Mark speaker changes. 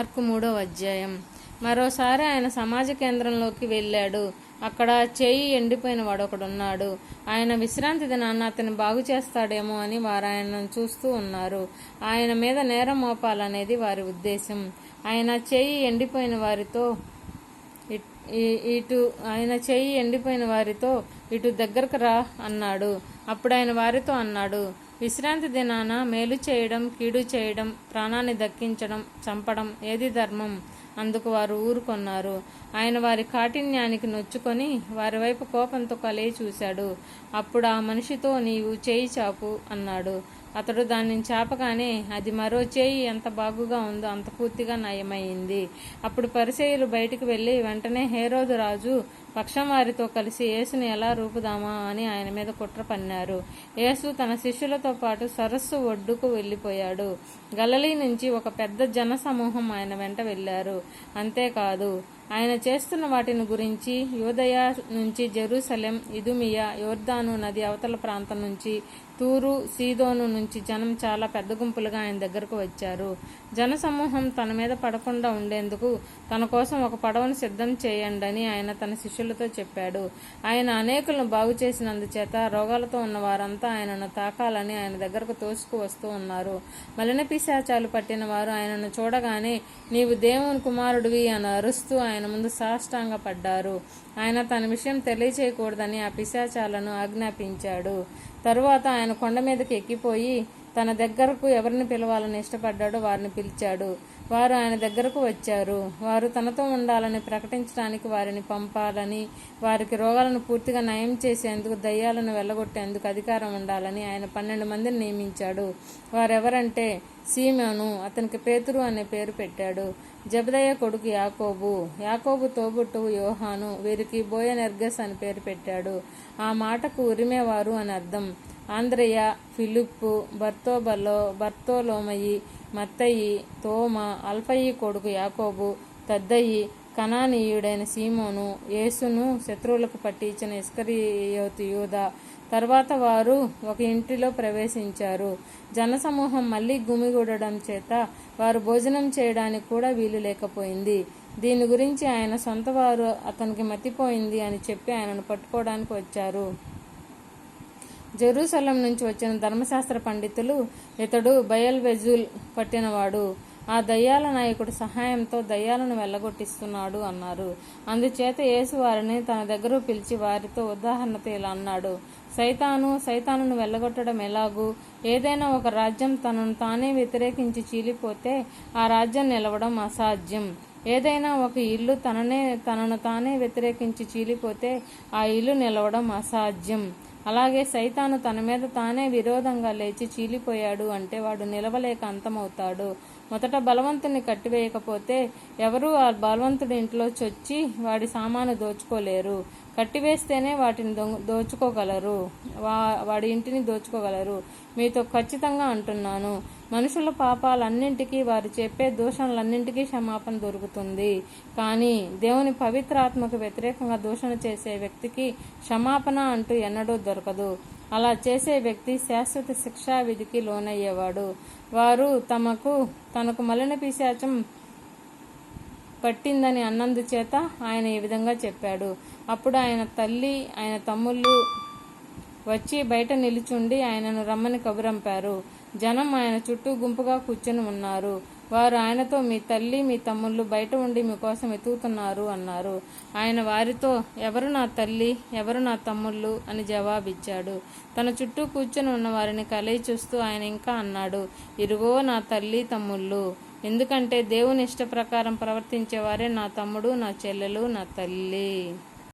Speaker 1: Mark మూడో అధ్యాయం. మరోసారి ఆయన సమాజ కేంద్రంలోకి వెళ్ళాడు. అక్కడ చేయి ఎండిపోయిన వాడు ఒకడున్నాడు ఆయన విశ్రాంతి దినాన్న అతను బాగు చేస్తాడేమో అని వారు ఆయనను చూస్తూ ఉన్నారు. ఆయన మీద నేరం మోపాలనేది వారి ఉద్దేశం. ఆయన చేయి ఎండిపోయిన వారితో ఇటు ఆయన చేయి ఎండిపోయిన వారితో ఇటు దగ్గరకు రా అన్నాడు. అప్పుడు ఆయన వారితో అన్నాడు విశ్రాంతి దినాన మేలు చేయడం కీడు చేయడం ప్రాణాన్ని దక్కించడం చంపడం ఏది ధర్మం? అందుకు వారు ఊరుకొన్నారు. ఆయన వారి కాఠిన్యానికి నొచ్చుకొని వారి వైపు కోపంతో కలిగి చూశాడు. అప్పుడు ఆ మనిషితో నీవు చేయి చాపు అన్నాడు. అతడు దాన్ని చాపగానే అది మరో చేయి ఎంత బాగుగా ఉందో అంత పూర్తిగా నయమైంది. అప్పుడు పరిచయులు బయటికి వెళ్ళి వెంటనే హేరోదు రాజు పక్షం వారితో కలిసి యేసుని ఎలా రూపుదామా అని ఆయన మీద కుట్ర పన్నారు. యేసు తన శిష్యులతో పాటు సరస్సు ఒడ్డుకు వెళ్ళిపోయాడు. గలలీ నుంచి ఒక పెద్ద జన సమూహం ఆయన వెంట వెళ్ళారు అంతేకాదు ఆయన చేస్తున్న వాటిని గురించి యోదయ నుంచి జెరూసలెం ఇదుమియా యోర్దాను నది అవతల ప్రాంతం నుంచి తూరు సీదోను నుంచి జనం చాలా పెద్ద గుంపులుగా ఆయన దగ్గరకు వచ్చారు. జనసమూహం తన మీద పడకుండా ఉండేందుకు తన కోసం ఒక పడవను సిద్ధం చేయండి అని ఆయన తన శిష్యులతో చెప్పాడు. ఆయన అనేకులను బాగు చేసినందుచేత రోగాలతో ఉన్న వారంతా ఆయనను తాకాలని ఆయన దగ్గరకు తోసుకు వస్తూ ఉన్నారు. మలిన పిశాచాలు పట్టిన వారు ఆయనను చూడగానే నీవు దేవుని కుమారుడివి అని అరుస్తూ ఆయన ఆయన ముందు సాష్టాంగ పడ్డారు. ఆయన తన విషయం తెలియచేయకూడదని ఆ పిశాచాలను ఆజ్ఞాపించాడు. తరువాత ఆయన కొండ మీదకి ఎక్కిపోయి తన దగ్గరకు ఎవరిని పిలవాలని ఇష్టపడ్డాడో వారిని పిలిచాడు. వారు ఆయన దగ్గరకు వచ్చారు. వారు తనతో ఉండాలని ప్రకటించడానికి వారిని పంపాలని వారికి రోగాలను పూర్తిగా నయం చేసేందుకు దయ్యాలను వెళ్ళగొట్టేందుకు అధికారం ఉండాలని ఆయన పన్నెండు మందిని నియమించాడు. వారెవరంటే సీమను అతనికి పేతురు అనే పేరు పెట్టాడు. జబదయ్య కొడుకు యాకోబు. యాకోబు తోబుట్టువు యోహాను వీరికి బోయనెర్గస్ అని పేరు పెట్టాడు. ఆ మాటకు ఉరిమేవారు అని అర్థం. ఆంధ్రయ ఫిలిప్పు బర్తోబలో బర్తోలోమయి మత్తయి తోమ అల్ఫయి కొడుకు యాకోబు తద్దయి కణానీయుడైన సీమోను యేసును శత్రువులకు పట్టించిన ఇస్కరియోతి యూదా. తర్వాత వారు ఒక ఇంటిలో ప్రవేశించారు. జనసమూహం మళ్ళీ గుమిగూడడం చేత వారు భోజనం చేయడానికి కూడా వీలు లేకపోయింది. దీని గురించి ఆయన సొంత వారు అతనికి మతిపోయింది అని చెప్పి ఆయనను పట్టుకోవడానికి వచ్చారు. జెరూసలం నుంచి వచ్చిన ధర్మశాస్త్ర పండితులు ఇతడు బయల్వెజుల్ పట్టినవాడు. ఆ దయ్యాల నాయకుడు సహాయంతో దయ్యాలను వెళ్ళగొట్టిస్తున్నాడు అన్నారు. అందుచేత యేసు వారిని తన దగ్గర పిలిచి వారితో ఉదాహరణతో ఇలా అన్నాడు. సైతాను సైతానును వెళ్ళగొట్టడం ఎలాగూ? ఏదైనా ఒక రాజ్యం తనను తానే వ్యతిరేకించి చీలిపోతే ఆ రాజ్యం నిలవడం అసాధ్యం. ఏదైనా ఒక ఇల్లు తననే తనను తానే వ్యతిరేకించి చీలిపోతే ఆ ఇల్లు నిలవడం అసాధ్యం. అలాగే సైతాను తన మీద తానే విరోధంగా లేచి చీలిపోయాడు అంటే వాడు నిలవలేక అంతమవుతాడు. మొదట బలవంతుని కట్టివేయకపోతే ఎవరూ ఆ బలవంతుడి ఇంట్లో చొచ్చి వాడి సామాను దోచుకోలేరు. కట్టివేస్తేనే వాటిని దోచుకోగలరు. వా వాడి ఇంటిని దోచుకోగలరు. మీతో ఖచ్చితంగా అంటున్నాను. మనుషుల పాపాలన్నింటికీ వారు చెప్పే దూషణలన్నింటికీ క్షమాపణ దొరుకుతుంది. కానీ దేవుని పవిత్రాత్మకు వ్యతిరేకంగా దూషణ చేసే వ్యక్తికి క్షమాపణ అంటూ ఎన్నడూ దొరకదు. అలా చేసే వ్యక్తి శాశ్వత శిక్షా విధికి లోనయ్యేవాడు. వారు తమకు తనకు మలిన పిశాచం పట్టిందని అన్నందుచేత ఆయన ఈ విధంగా చెప్పాడు. అప్పుడు ఆయన తల్లి ఆయన తమ్ముళ్ళు వచ్చి బయట నిలుచుండి ఆయనను రమ్మని కబురంపారు. జనం ఆయన చుట్టూ గుంపుగా కూర్చొని ఉన్నారు. వారు ఆయనతో మీ తల్లి మీ తమ్ముళ్ళు బయట ఉండి మీకోసం వెతుకుతున్నారు అన్నారు. ఆయన వారితో ఎవరు నా తల్లి ఎవరు నా తమ్ముళ్ళు అని జవాబిచ్చాడు. తన చుట్టూ కూర్చొని ఉన్న వారిని కలయి చూస్తూ ఆయన ఇంకా అన్నాడు ఇరుగో నా తల్లి తమ్ముళ్ళు. ఎందుకంటే దేవుని ఇష్ట ప్రకారం ప్రవర్తించేవారే నా తమ్ముడు నా చెల్లెలు నా తల్లి.